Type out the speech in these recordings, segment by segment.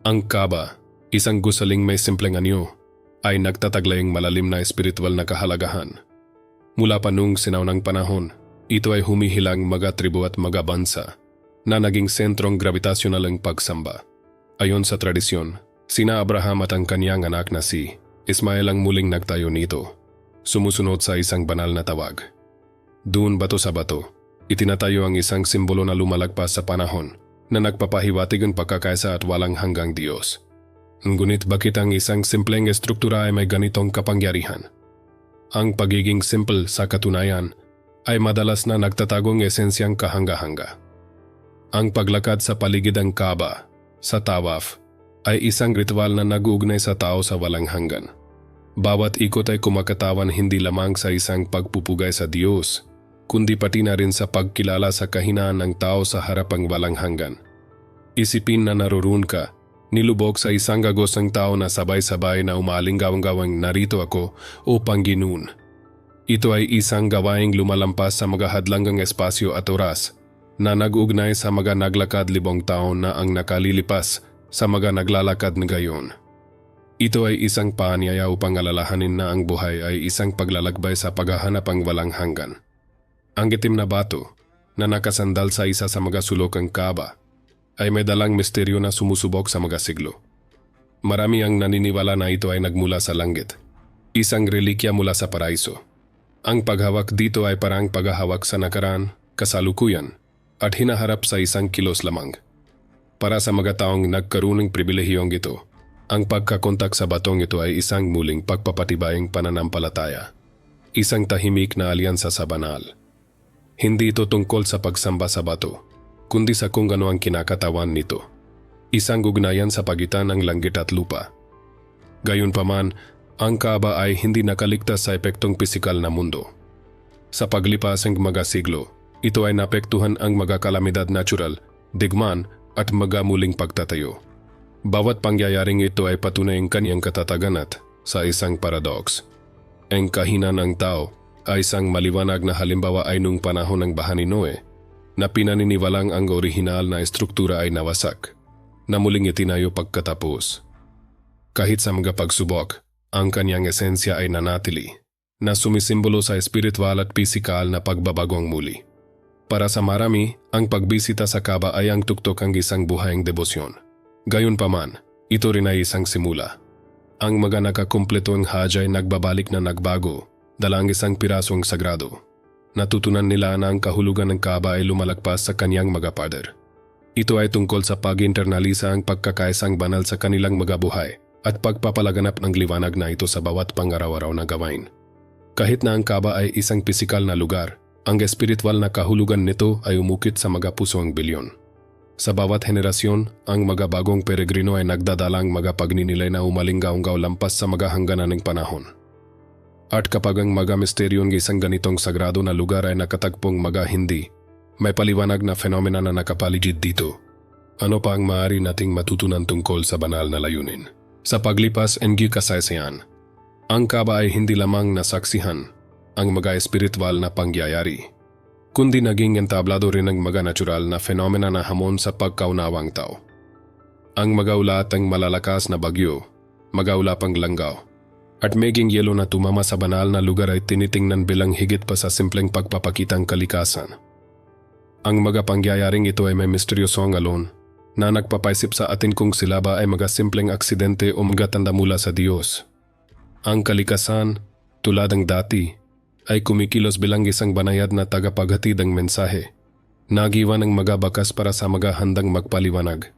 Ang Kaba, isang gusaling may simpleng anyo, ay nagtataglayang malalim na espiritual na kahalagahan. Mula pa nung sinaunang panahon, ito ay humihilang mga tribu at mga bansa na naging sentrong gravitasyonal ng pagsamba. Ayon sa tradisyon, sina Abraham at ang kanyang anak na si Ismael ang muling nagtayo nito, sumusunod sa isang banal na tawag. Doon bato sa bato, itinatayo ang isang simbolo na lumalagpas sa panahon na nagpapahiwatig ang pagkakaisa at walang hanggang Diyos. Ngunit bakit ang isang simpleng estruktura ay may ganitong kapangyarihan? Ang pagiging simple sa katunayan ay madalas na nagtatagong esensyang kahanga-hanga. Ang paglakad sa paligid ng Kaaba, sa tawaf, ay isang ritual na nag-uugnay sa tao sa walang hanggan. Bawat ikot ay kumakatawan hindi lamang sa isang pagpupugay sa Diyos, kundi pati na rin sa pagkilala sa kahinaan ng tao sa harapang walang hanggan. Isipin na naroon ka, nilubog sa isang gagos ng tao na sabay-sabay na umalinggawang-gawang narito ako upang ginuun. Ito ay isang gawaing lumalampas sa mga hadlanggang espasyo at oras na nag-ugnay sa mga naglakad libong taon na ang nakalilipas sa mga naglalakad na gayon. Ito ay isang paanyaya upang alalahanin na ang buhay ay isang paglalakbay sa paghahanap ang walang hanggan. Ang itim na bato na nakasandal sa isa sa mga sulokang kaba ay may dalang misteryo na sumusubok sa mga siglo. Marami ang naniniwala na ito ay nagmula sa langit. Isang relikya mula sa paraiso. Ang paghawak dito ay parang paghahawak sa nakaraan, kasalukuyan, at hinaharap sa isang kilos lamang. Para sa mga taong nagkaroon ng pribilehiyong ito, ang pagkakontak sa batong ito ay isang muling pagpapatibayang pananampalataya. Isang tahimik na alyansa sa banal. Hindi ito tungkol sa pagsamba sa bato, kundi sa kung ano ang kinakatawan nito. Isang ugnayan sa pagitan ng langit at lupa. Gayunpaman, ang Kaaba ay hindi nakaligtas sa epektong pisikal na mundo. Sa paglipas ng mga siglo, ito ay napektuhan ang mga kalamidad natural, digman at mga muling pagtatayo. Bawat pangyayaring ito ay patunay ang kanyang katatagan at sa isang paradox. Ang kahina ng tao ay isang maliwanag na halimbawa ay nung panahon ng baha ni Noe na pinaniniwalang ang orihinal na estruktura ay nawasak, na muling itinayo pagkatapos. Kahit sa mga pagsubok, ang kanyang esensya ay nanatili, na sumisimbolo sa espiritual at pisikal na pagbabagong muli. Para sa marami, ang pagbisita sa Kaba ay ang tuktok ang isang buhayang debosyon. Gayunpaman, ito rin ay isang simula. Ang mga nakakumpleto ang hajj nagbabalik na nagbago, dalang isang pirasong sagrado. Natutunan nila na ang kahulugan ng Kaaba ay lumalagpas sa kanyang mga pader. Ito ay tungkol sa pag-internalisa ang pagkakaisang banal sa kanilang mga buhay at pagpapalaganap ng liwanag na ito sa bawat pangaraw-araw na gawain. Kahit na ang Kaaba ay isang pisikal na lugar, ang espiritual na kahulugan nito ay umukit sa mga pusong bilyon. Sa bawat henerasyon, ang mga bagong peregrino ay nagdadalang mga pagninilay na umalinggaw-ngaw lampas sa mga hangganan ng panahon. At kapag ang mga misteryon ng isang ganitong sagrado na lugar ay nakatagpong mga hindi, may paliwanag na fenomena na nakapaligid dito. Ano pa ang maaari nating matutunan tungkol sa banal na layunin? Sa paglipas ng kasaysayan, ang kaba ay hindi lamang nasaksihan ang mga espiritual na pangyayari, kundi naging entablado rin ang mga natural na fenomena na hamon sa pagkaunawang tao. Ang magaulat ang malalakas na bagyo, magaulapang langgaw, at maging yelo na tumama sa banal na lugar ay tinitingnan bilang higit pa sa simpleng pagpapakitang kalikasan. Ang mga pangyayaring ito ay may misteryosong alon na nagpapaisip sa atin kung sila ba ay mga simpleng aksidente o mga tanda mula sa Diyos. Ang kalikasan, tulad ng dati, ay kumikilos bilang isang banayad na tagapaghatid ng mensahe. Nagiwan ng mga bakas para sa mga handang magpaliwanag.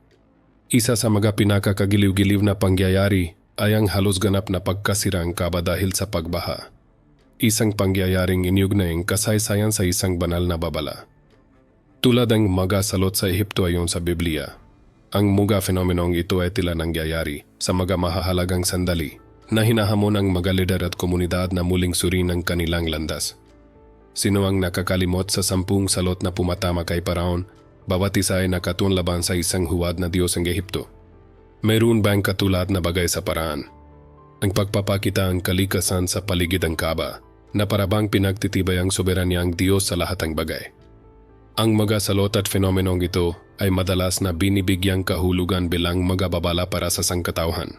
Isa sa mga pinakakagiliw-giliw na pangyayari ay ang halos ganap na pagkasirang kaba dahil sa pagbaha. Isang pangyayaring iniugnay ang kasaysayan sa isang banal na babala. Tulad ng mga salot sa Ehipto ayon sa Biblia, ang mga fenomenong ito ay tila nangyayari sa mga mahahalagang sandali na hinahamon ng mga lider at komunidad na muling surin ang kanilang landas. Sino ang nakakalimot sa sampung salot na pumatama kay Paraon, bawat isa ay nakatunlaban sa isang huwad na Diyos ng Ehipto. Mayroon ba ang katulad na bagay sa paraan? Ang pagpapakita ang kalikasan sa paligid ng Kaba na parabang pinagtitibay ang soberanya ang Diyos sa lahat ng bagay. Ang mga salot at fenomenong ito ay madalas na binibigyang kahulugan bilang magababala para sa sangkatauhan.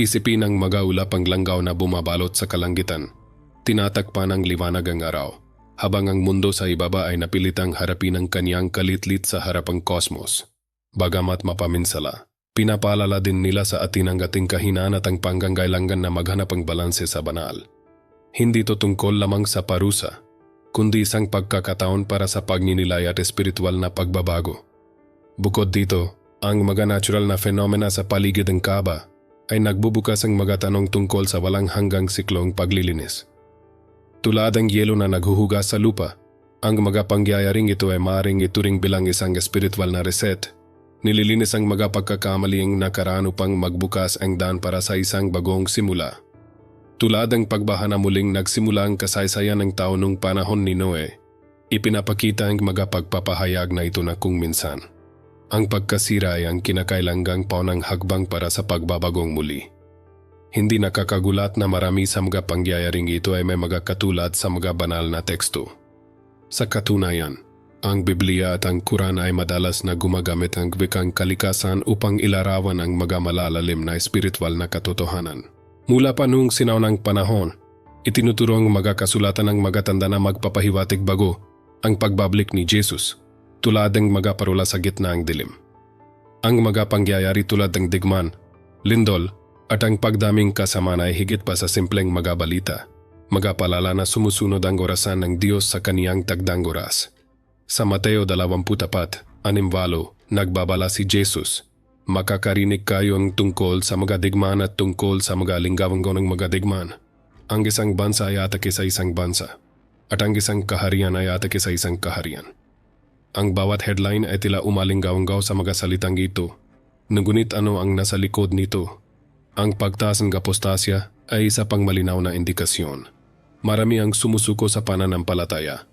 Isipin ang mga ulapang langgaw na bumabalot sa kalangitan. Tinatakpan ng liwanag ang araw, habang ang mundo sa ibaba ay napilitang harapin ang kanyang kalitlit sa harapang kosmos. Bagamat mapaminsala, pinapaalala din nila sa atin ang ating kahinaan at ang panggangailangan na maghanap ang balanse sa banal. Hindi to tungkol lamang sa parusa, kundi isang pagkakataon para sa pagninilay at espiritual na pagbabago. Bukod dito, ang mga natural na fenomena sa paligid ng Kaaba ay nagbubukas ang mga tanong tungkol sa walang hanggang siklong paglilinis. Tulad ang yelo na naghuhugas sa lupa, ang mga pangyayaring ito ay maaaring ituring bilang isang espiritual na reset. Nililinis ang mga pagkakamaling nakaraan upang magbukas ang daan para sa isang bagong simula. Tulad ng pagbaha na muling nagsimula ang kasaysayan ng tao nung panahon ni Noe, ipinapakita ang mga pagpapahayag na ito na kung minsan. Ang pagkasira ay ang kinakailangang paunang hagbang para sa pagbabagong muli. Hindi nakakagulat na marami sa mga pangyayaring ito ay may mga katulad sa mga banal na teksto. Sa katunayan, ang Biblia at ang Quran ay madalas na gumagamit ng wikang kalikasan upang ilarawan ang mga malalalim na espiritual na katotohanan. Mula pa noong sinaunang panahon, itinuturo ang mga kasulatan ng mga tanda na magpapahiwatig bago ang pagbabalik ni Jesus, tulad ng mga parula sa gitna ng dilim. Ang mga pangyayari tulad ng digman, lindol, at ang pagdaming kasamaan ay higit pa sa simpleng mga balita, mga palala na sumusunod ang orasan ng Diyos sa kaniyang tagdang oras. Sa Mateo 24, animbalo, nagbabala si Jesus, makakarinig kayong tungkol sa mga digman at tungkol sa mga linggawang ng mga digman. Ang isang bansa ay atake sa isang bansa, at ang isang kaharian ay atake sa isang kaharian. Ang bawat headline ay tila umalinggaw-nggaw sa mga salitang ito. Ngunit ano ang nasa likod nito? Ang pagtaas ng apostasya ay isa pang malinaw na indikasyon. Marami ang sumusuko sa pananampalataya.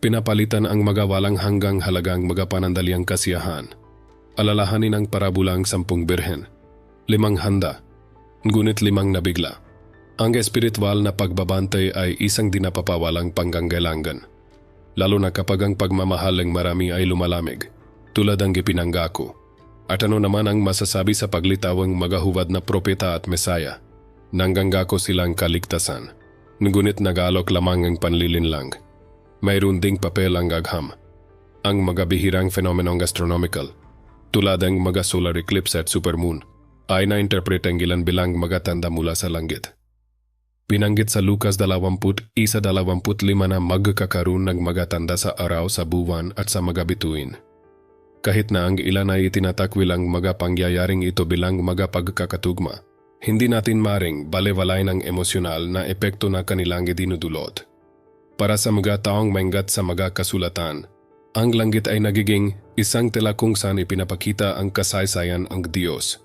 Pinapalitan ang mga walang hanggang halagang mga panandaliang kasiyahan alalahanin ang parabulang sampung birhen. Limang handa, ngunit limang nabigla. Ang espiritual na pagbabantay ay isang dinapapawalang panggangailangan. Lalo na kapag ang pagmamahal ng marami ay lumalamig, tulad ang ipinanggako. At ano naman ang masasabi sa paglitawang magahuwad na propeta at mesaya? Nanggangako silang kaligtasan, ngunit nagalok lamang ang panlilinlang. Mayroon ding papel ang agham. Ang magabihirang fenomenong astronomical, tulad ng mga solar eclipse at supermoon, ay na-interpret ang ilan bilang mga tanda mula sa langit. Pinanggit sa Lucas 20.1-25 na magkakaroon ng mga tanda sa araw, sa buwan at sa mga bituin. Kahit na ang ilan ay itinatakwil ang mga pangyayaring ito bilang mga pagkakatugma, hindi natin maring balewalay ng emosyonal na epekto na kanilang idinudulot. Para sa mga taong menggat sa mga kasulatan, ang langit ay nagiging isang tela kung saan ipinapakita ang kasaysayan ang Diyos.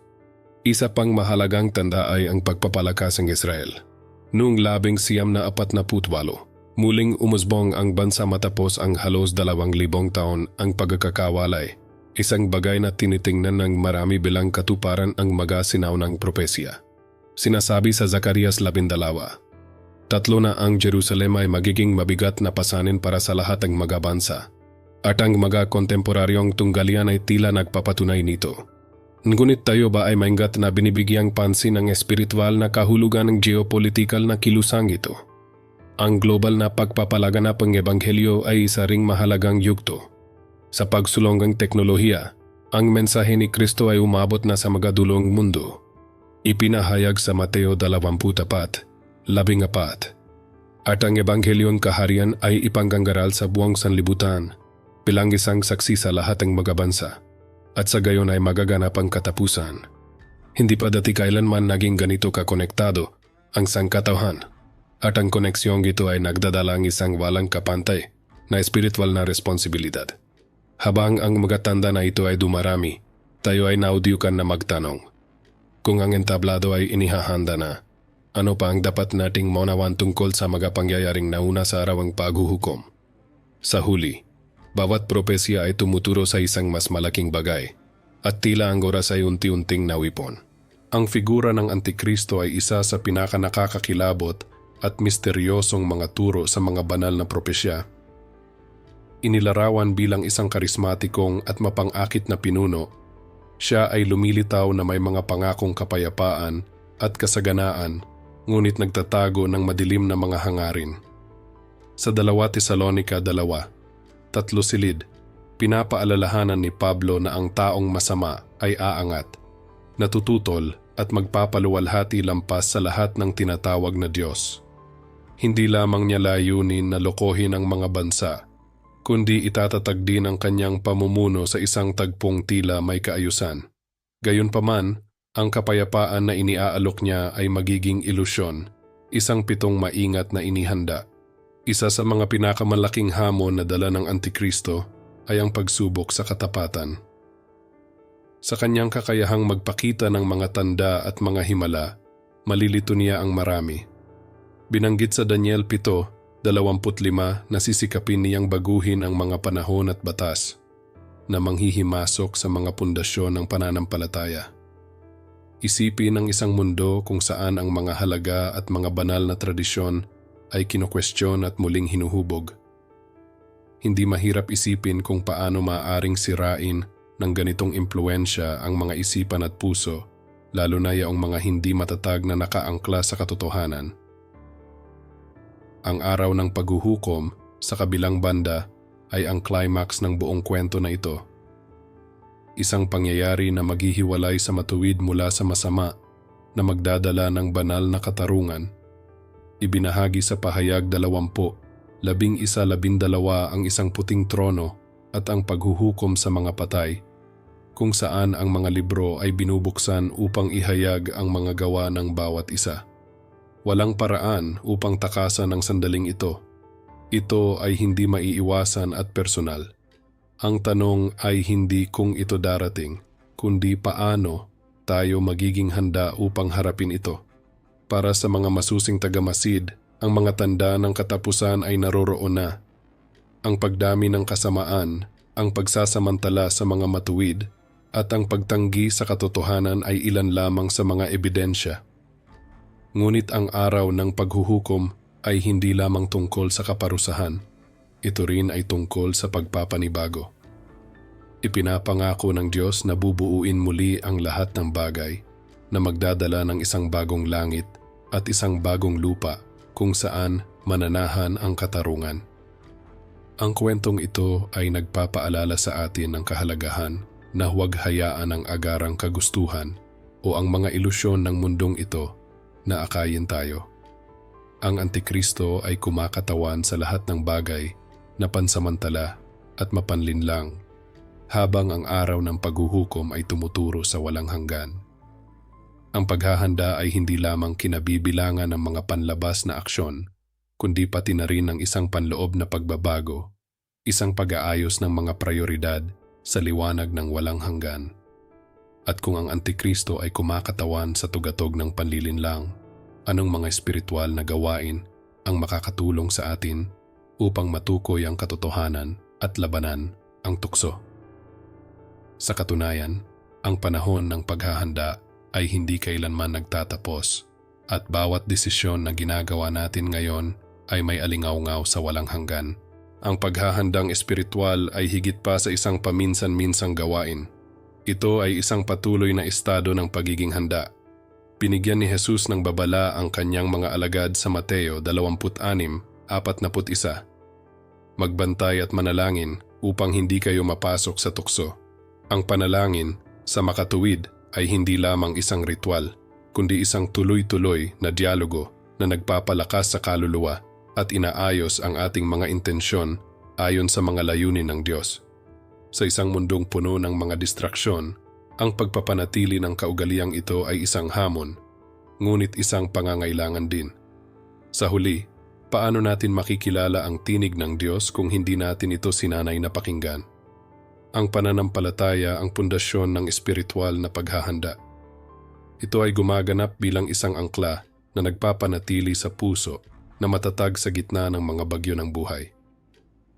Isa pang mahalagang tanda ay ang pagpapalakas ng Israel. Noong labing siyam na apat na putwalo, muling umusbong ang bansa matapos ang halos dalawang libong taon ang pagkakawalay, isang bagay na tinitingnan ng marami bilang katuparan ang mga sinaunang propesya. Sinasabi sa Zacarias 12, Tatlo na ang Jerusalem ay magiging mabigat na pasanin para sa lahat ng mga bansa at ang mga kontemporaryong tunggalian ay tila nagpapatunay nito. Ngunit tayo ba ay maingat na binibigyang pansin ang espiritual na kahulugan ng geopolitikal na kilusang ito? Ang global na pagpapalaganap ng ebanghelyo ay isa ring mahalagang yugto. Sa pagsulong ng teknolohiya, ang mensahe ni Kristo ay umabot na sa mga dulong mundo. Ipinahayag sa Mateo 24, labing apat. At ang ebanghelyon kaharian ay ipanggangaral sa buong sanlibutan bilang isang saksi sa lahat ng mga bansa at sa gayon ay magaganap ang katapusan. Hindi pa dati kailanman naging ganito kakonektado ang sangkatauhan at ang koneksyong ito ay nagdadala ang isang walang kapantay na espiritual na responsibilidad. Habang ang mga tanda na ito ay dumarami, tayo ay naudyukan na magtanong. Kung ang entablado ay inihahanda na, ano pa ang dapat nating maunawan tungkol sa mga pangyayaring nauna sa arawang paghuhukom? Sa huli, bawat propesya ay tumuturo sa isang mas malaking bagay at tila ang oras ay unti-unting nawipon. Ang figura ng Antikristo ay isa sa pinakanakakakilabot at misteryosong mga turo sa mga banal na propesya. inilarawan bilang isang karismatikong at mapangakit na pinuno, siya ay lumilitaw na may mga pangakong kapayapaan at kasaganaan ngunit nagtatago ng madilim na mga hangarin. Sa dalawa Tesalonika dalawa, tatlo silid, pinapaalalahanan ni Pablo na ang taong masama ay aangat, natututol at magpapaluwalhati lampas sa lahat ng tinatawag na Diyos. Hindi lamang niya layunin na lokohin ang mga bansa, kundi itatatag din ang kanyang pamumuno sa isang tagpong tila may kaayusan. Gayunpaman, ang kapayapaan na iniaalok niya ay magiging ilusyon, isang pitong maingat na inihanda. Isa sa mga pinakamalaking hamon na dala ng Antikristo ay ang pagsubok sa katapatan. Sa kanyang kakayahang magpakita ng mga tanda at mga himala, malilito niya ang marami. Binanggit sa Daniel 7, 25 na sisikapin niyang baguhin ang mga panahon at batas na manghihimasok sa mga pundasyon ng pananampalataya. Isipin ang isang mundo kung saan ang mga halaga at mga banal na tradisyon ay kinukwestiyon at muling hinuhubog. Hindi mahirap isipin kung paano maaaring sirain ng ganitong impluensya ang mga isipan at puso, lalo na yaong mga hindi matatag na nakaangkla sa katotohanan. Ang araw ng paghuhukom sa kabilang banda ay ang climax ng buong kwento na ito. Isang pangyayari na maghihiwalay sa matuwid mula sa masama na magdadala ng banal na katarungan. Ibinahagi sa pahayag dalawampu, labing isa labindalawa ang isang puting trono at ang paghuhukom sa mga patay, kung saan ang mga libro ay binubuksan upang ihayag ang mga gawa ng bawat isa. Walang paraan upang takasan ang sandaling ito. Ito ay hindi maiiwasan at personal. Ang tanong ay hindi kung ito darating, kundi paano tayo magiging handa upang harapin ito. Para sa mga masusing tagamasid, ang mga tanda ng katapusan ay naroroon na ang pagdami ng kasamaan, ang pagsasamantala sa mga matuwid, at ang pagtanggi sa katotohanan ay ilan lamang sa mga ebidensya. Ngunit ang araw ng paghuhukom ay hindi lamang tungkol sa kaparusahan, ito rin ay tungkol sa pagpapanibago. Ipinapangako ng Diyos na bubuuin muli ang lahat ng bagay na magdadala ng isang bagong langit at isang bagong lupa kung saan mananahan ang katarungan. Ang kwentong ito ay nagpapaalala sa atin ng kahalagahan na huwag hayaan ang agarang kagustuhan o ang mga ilusyon ng mundong ito na akayin tayo. Ang Antikristo ay kumakatawan sa lahat ng bagay na pansamantala at mapanlinlang habang ang araw ng paghuhukom ay tumuturo sa walang hanggan. Ang paghahanda ay hindi lamang kinabibilangan ng mga panlabas na aksyon, kundi pati na rin ng isang panloob na pagbabago, isang pag-aayos ng mga prioridad sa liwanag ng walang hanggan. At kung ang Antikristo ay kumakatawan sa tugatog ng panlilinlang, anong mga espiritual na gawain ang makakatulong sa atin upang matukoy ang katotohanan at labanan ang tukso? Sa katunayan, ang panahon ng paghahanda ay hindi kailanman nagtatapos at bawat desisyon na ginagawa natin ngayon ay may alingaw-ngaw sa walang hanggan. Ang paghahandang espiritual ay higit pa sa isang paminsan-minsang gawain. Ito ay isang patuloy na estado ng pagiging handa. Binigyan ni Jesus ng babala ang kanyang mga alagad sa Mateo 26:41. Magbantay at manalangin upang hindi kayo mapasok sa tukso. Ang panalangin sa makatuwid ay hindi lamang isang ritual, kundi isang tuloy-tuloy na dialogo na nagpapalakas sa kaluluwa at inaayos ang ating mga intensyon ayon sa mga layunin ng Diyos. Sa isang mundong puno ng mga distraksyon, ang pagpapanatili ng kaugaliang ito ay isang hamon, ngunit isang pangangailangan din. Sa huli, paano natin makikilala ang tinig ng Diyos kung hindi natin ito sinanay na pakinggan? Ang pananampalataya ang pundasyon ng espiritual na paghahanda. Ito ay gumaganap bilang isang angkla na nagpapanatili sa puso na matatag sa gitna ng mga bagyo ng buhay.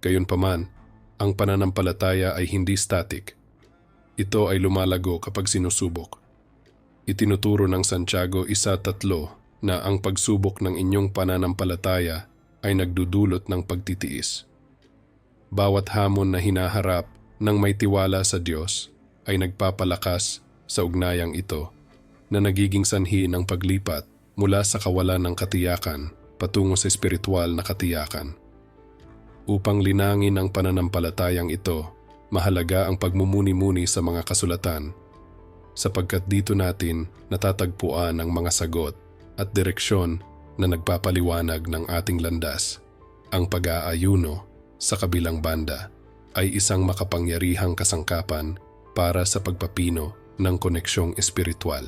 Gayunpaman, ang pananampalataya ay hindi static. Ito ay lumalago kapag sinusubok. Itinuturo ng Santiago 1.3 na ang pagsubok ng inyong pananampalataya ay nagdudulot ng pagtitiis. Bawat hamon na hinaharap ng may tiwala sa Diyos ay nagpapalakas sa ugnayang ito na nagiging sanhi ng paglipat mula sa kawalan ng katiyakan patungo sa espiritual na katiyakan. Upang linangin ang pananampalatayang ito, mahalaga ang pagmumuni-muni sa mga kasulatan sapagkat dito natin natatagpuan ang mga sagot at direksyon na nagpapaliwanag ng ating landas. Ang pag-aayuno sa kabilang banda ay isang makapangyarihang kasangkapan para sa pagpapino ng koneksyong espiritual.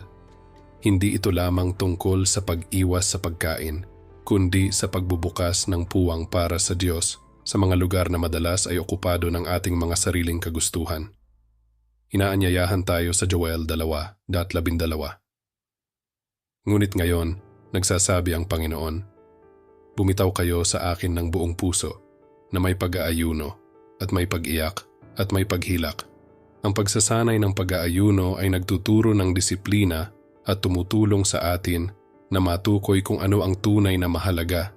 Hindi ito lamang tungkol sa pag-iwas sa pagkain, kundi sa pagbubukas ng puwang para sa Diyos sa mga lugar na madalas ay okupado ng ating mga sariling kagustuhan. Inaanyayahan tayo sa Joel 2.12. Ngunit ngayon, nagsasabi ang Panginoon, Bumitaw kayo sa akin ng buong puso, na may pag-aayuno, at may pag-iyak, at may paghilak. Ang pagsasanay ng pag-aayuno ay nagtuturo ng disiplina at tumutulong sa atin na matukoy kung ano ang tunay na mahalaga,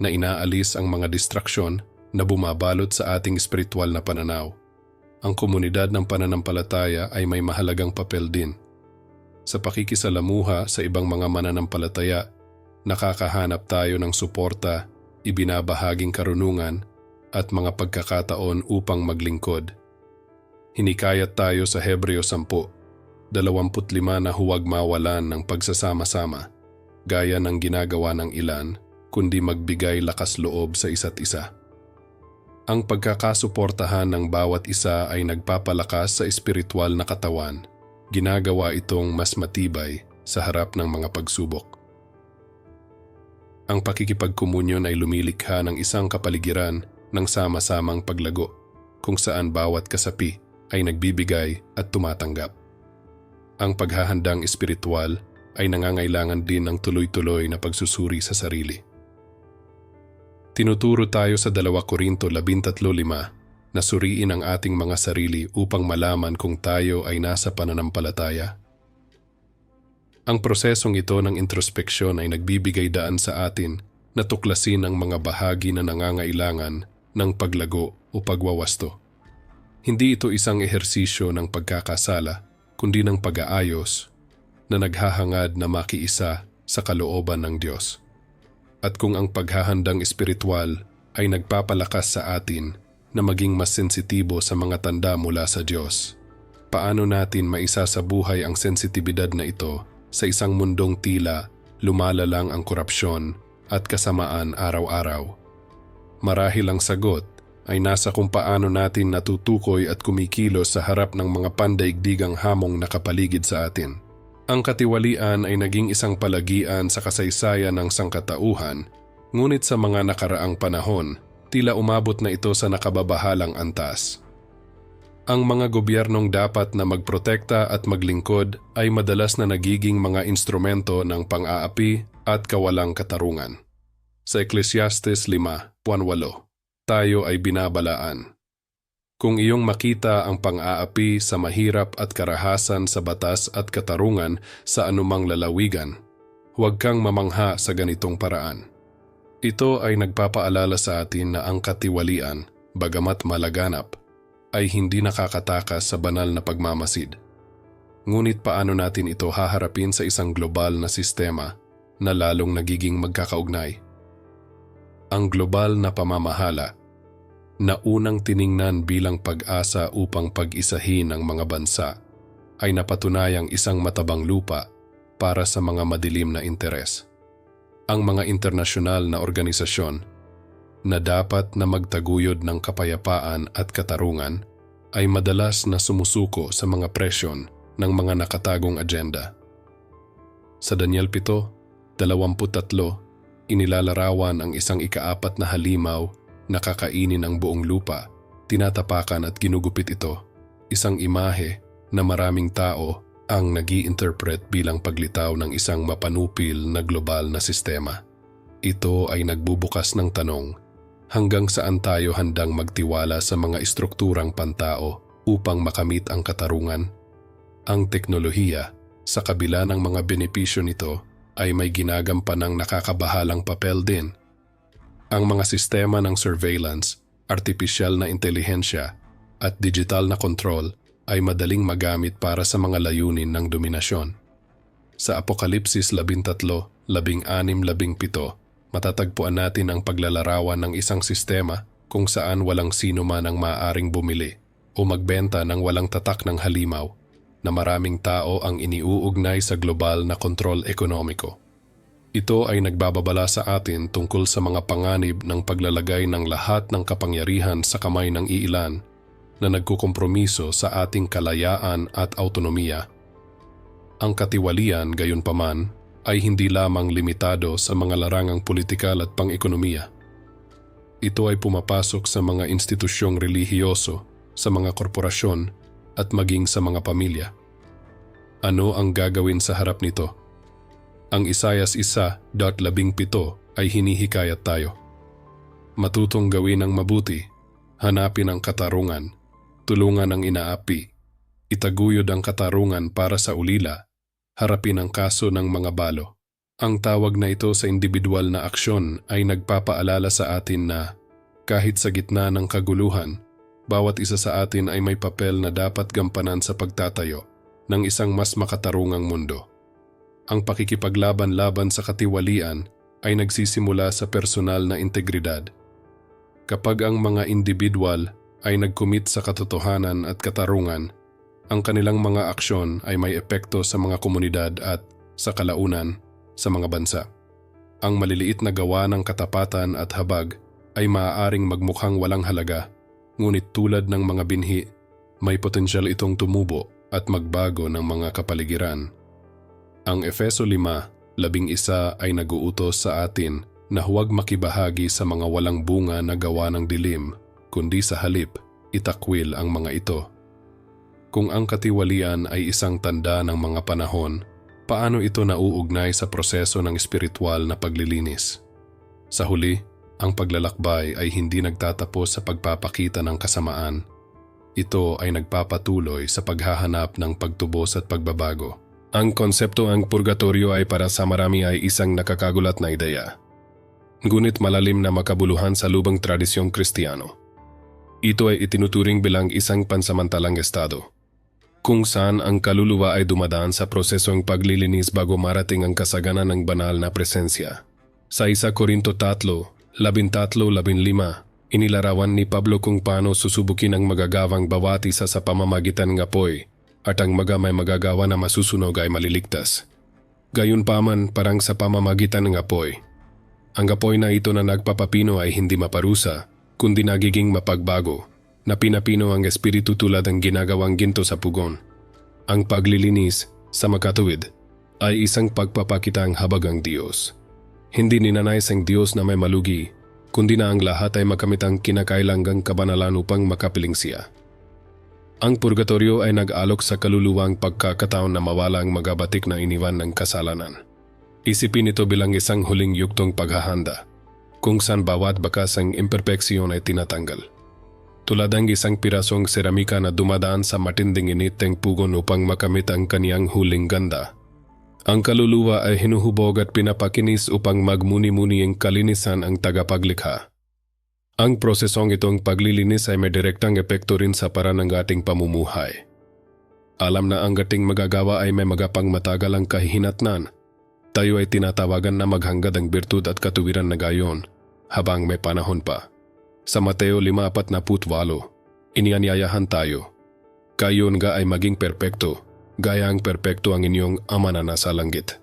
na inaalis ang mga distraksyon na bumabalot sa ating espiritual na pananaw. Ang komunidad ng pananampalataya ay may mahalagang papel din. Sa pakikisalamuha sa ibang mga mananampalataya, nakakahanap tayo ng suporta, ibinabahaging karunungan, at mga pagkakataon upang maglingkod. Hinikayat tayo sa Hebreo 10, 25 na huwag mawalan ng pagsasama-sama, gaya ng ginagawa ng ilan, kundi magbigay lakas loob sa isa't isa. Ang pagkakasuportahan ng bawat isa ay nagpapalakas sa espiritual na katawan. Ginagawa itong mas matibay sa harap ng mga pagsubok. Ang pakikipagkomunyon ay lumilikha ng isang kapaligiran ng sama-samang paglago kung saan bawat kasapi ay nagbibigay at tumatanggap. Ang paghahandang espiritual ay nangangailangan din ng tuloy-tuloy na pagsusuri sa sarili. Tinuturo tayo sa 2 Korinto 13.5 na suriin ang ating mga sarili upang malaman kung tayo ay nasa pananampalataya. Ang prosesong ito ng introspeksyon ay nagbibigay daan sa atin na tuklasin ang mga bahagi na nangangailangan ng paglago o pagwawasto. Hindi ito isang ehersisyo ng pagkakasala, kundi ng pag-aayos na naghahangad na makiisa sa kalooban ng Diyos. At kung ang paghahandang espiritual ay nagpapalakas sa atin na maging mas sensitibo sa mga tanda mula sa Diyos, paano natin maisasabuhay ang sensitibidad na ito sa isang mundong tila lumalalang ang korupsyon at kasamaan araw-araw? Marahil ang sagot ay nasa kung paano natin natutukoy at kumikilos sa harap ng mga pandaigdigang hamong nakapaligid sa atin. Ang katiwalian ay naging isang palagian sa kasaysayan ng sangkatauhan, ngunit sa mga nakaraang panahon, tila umabot na ito sa nakababahalang antas. Ang mga gobyernong dapat na magprotekta at maglingkod ay madalas na nagiging mga instrumento ng pang-aapi at kawalang katarungan. Sa Ecclesiastes 5.8, tayo ay binabalaan. Kung iyong makita ang pang-aapi sa mahirap at karahasan sa batas at katarungan sa anumang lalawigan, huwag kang mamangha sa ganitong paraan. Ito ay nagpapaalala sa atin na ang katiwalian, bagamat malaganap, ay hindi nakakatakas sa banal na pagmamasid. Ngunit paano natin ito haharapin sa isang global na sistema na lalong nagiging magkakaugnay? ang global na pamamahala na unang tiningnan bilang pag-asa upang pag-isahin ang mga bansa ay napatunayang isang matabang lupa para sa mga madilim na interes. Ang mga internasyonal na organisasyon na dapat na magtaguyod ng kapayapaan at katarungan ay madalas na sumusuko sa mga presyon ng mga nakatagong agenda. Sa Daniel 7, 23 Inilalarawan ang isang ikaapat na halimaw na kakainin ang buong lupa, tinatapakan at ginugupit ito. Isang imahe na maraming tao ang nagi interpret bilang paglitaw ng isang mapanupil na global na sistema. Ito ay nagbubukas ng tanong, hanggang saan tayo handang magtiwala sa mga istrukturang pantao upang makamit ang katarungan? Ang teknolohiya, sa kabila ng mga benepisyo nito, ay may ginagampanang nakakabahalang papel din. Ang mga sistema ng surveillance artipisyal na intelihensya at digital na kontrol ay madaling magamit para sa mga layunin ng dominasyon. Sa Apokalipsis 13, 16, 17, matatagpuan natin ang paglalarawan ng isang sistema kung saan walang sino man ang maaaring bumili o magbenta ng walang tatak ng halimaw na maraming tao ang iniuugnay sa global na kontrol ekonomiko. Ito ay nagbababala sa atin tungkol sa mga panganib ng paglalagay ng lahat ng kapangyarihan sa kamay ng iilan na nagkukompromiso sa ating kalayaan at autonomiya. Ang katiwalian gayon paman ay hindi lamang limitado sa mga larangang politikal at pang-ekonomiya. Ito ay pumapasok sa mga institusyong relihiyoso, sa mga korporasyon at maging sa mga pamilya. Ano ang gagawin sa harap nito? Ang Isayas 1.17 ay hinihikayat tayo. Matutong gawin ang mabuti, hanapin ang katarungan, tulungan ang inaapi, itaguyod ang katarungan para sa ulila, harapin ang kaso ng mga balo. Ang tawag na ito sa individual na aksyon ay nagpapaalala sa atin na kahit sa gitna ng kaguluhan, bawat isa sa atin ay may papel na dapat gampanan sa pagtatayo ng isang mas makatarungang mundo. Ang pakikipaglaban-laban sa katiwalian ay nagsisimula sa personal na integridad. Kapag ang mga individual ay nagkumit sa katotohanan at katarungan, ang kanilang mga aksyon ay may epekto sa mga komunidad at, sa kalaunan, sa mga bansa. Ang maliliit na gawa ng katapatan at habag ay maaaring magmukhang walang halaga, ngunit tulad ng mga binhi, may potensyal itong tumubo at magbago ng mga kapaligiran. Ang Efeso 5, labing isa ay naguutos sa atin na huwag makibahagi sa mga walang bunga na gawa ng dilim, kundi sa halip, itakwil ang mga ito. Kung ang katiwalian ay isang tanda ng mga panahon, paano ito nauugnay sa proseso ng espiritual na paglilinis? Sa huli, ang paglalakbay ay hindi nagtatapos sa pagpapakita ng kasamaan. Ito ay nagpapatuloy sa paghahanap ng pagtubos at pagbabago. Ang konsepto ang purgatorio ay para sa marami ay isang nakakagulat na ideya. Ngunit malalim na makabuluhan sa lubang tradisyong kristiyano. Ito ay itinuturing bilang isang pansamantalang estado, kung saan ang kaluluwa ay dumadaan sa prosesong paglilinis bago marating ang kasaganan ng banal na presensya. Sa 1 Korinto 3, 13-15, inilarawan ni Pablo kung paano susubukin ang magagawang bawati sa sa pamamagitan ng apoy at ang maga may magagawa na masusunog ay maliligtas. Gayunpaman parang sa pamamagitan ng apoy. Ang apoy na ito na nagpapapino ay hindi maparusa, kundi nagiging mapagbago, na pinapino ang espiritu tulad ng ginagawang ginto sa pugon. Ang paglilinis, sa makatuwid, ay isang pagpapakita ang habag ang Diyos. Hindi ninanais ang Diyos na may malugi, kundi na ang lahat ay makamit ang kinakailangang kabanalan upang makapiling siya. Ang purgatorio ay nag-alok sa kaluluwang pagkakataon na mawala ang magabatik na iniwan ng kasalanan. Isipin ito bilang isang huling yuktong paghahanda, kung saan bawat bakas ang imperfeksyon ay tinatanggal. Tulad ng isang pirasong seramika na dumadaan sa matinding init ng pugon upang makamit ang kaniyang huling ganda. Ang kaluluwa ay hinuhubog at pinapakinis upang magmuni-muni ang kalinisan ang tagapaglikha. Ang prosesong itong paglilinis ay may direktang epekto rin sa para ng ating pamumuhay. Alam na ang gating magagawa ay may magapang matagal ang kahihinatnan. Tayo ay tinatawagan na maghangad ang birtud at katuwiran na gayon habang may panahon pa. Sa Mateo 5.48, inianyayahan tayo. Kayon nga ay maging perpekto, gaya ang perpekto ang inyong ama na nasa langit.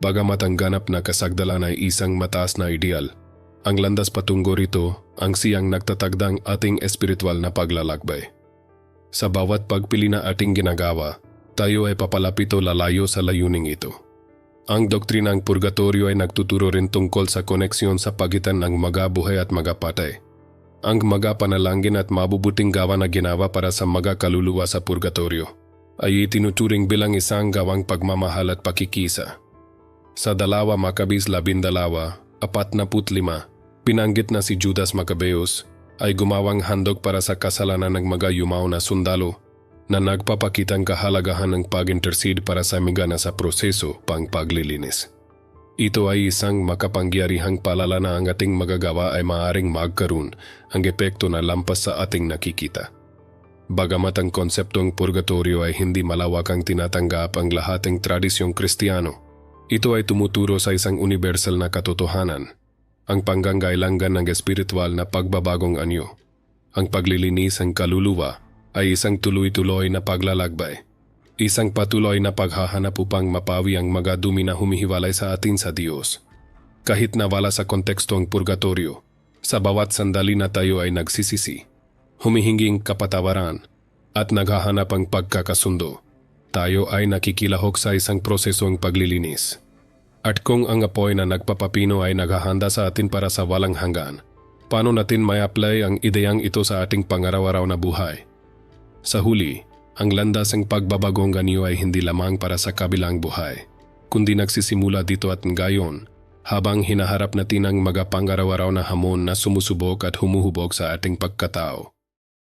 Bagamat ang ganap na kasagdalan ay isang mataas na ideal, ang landas patungo rito ang siyang nagtatagdang ating espiritual na paglalakbay. Sa bawat pagpili na ating ginagawa, tayo ay papalapito lalayo sa layuning ito. Ang doktrinang purgatorio ay nagtuturo rin tungkol sa koneksyon sa pagitan ng magabuhay at magapatay. Ang magapanalangin at mabubuting gawa na ginawa para sa magakaluluwa sa purgatorio ay itinuturing bilang isang gawang pagmamahal at pakikisa. Sa dalawa makabis labindalawa, apat na putlima, Pinanggit na si Judas Maccabeus ay gumawang handog para sa kasalanan ng mga yumaw na sundalo na nagpapakitang kahalagahan ng pag-intercede para sa migana sa proseso pang paglilinis. Ito ay isang makapangyarihang palala na ang ating magagawa ay maaring magkaroon ang epekto na lampas sa ating nakikita. Bagamat ang konseptong purgatorio ay hindi malawak ang tinatanggap ang lahating tradisyong kristiyano, ito ay tumuturo sa isang universal na katotohanan, ang panggangailangan ng espiritual na pagbabagong anyo. Ang paglilinis ng kaluluwa ay isang tuloy-tuloy na paglalakbay, isang patuloy na paghahanap upang mapawi ang mga dumi na humihiwalay sa atin sa Diyos. Kahit na wala sa konteksto ang purgatorio, sa bawat sandali na tayo ay nagsisisi, humihinging kapatawaran, at naghahanap ang pagkakasundo, tayo ay nakikilahok sa isang prosesong paglilinis. At kung ang apoy na nagpapapino ay naghahanda sa atin para sa walang hanggan, paano natin may apply ang ideyang ito sa ating pangaraw-araw na buhay? Sa huli, ang landas ng pagbabagong ganyo ay hindi lamang para sa kabilang buhay, kundi nagsisimula dito at ngayon, habang hinaharap natin ang mga pangaraw-araw na hamon na sumusubok at humuhubog sa ating pagkatao.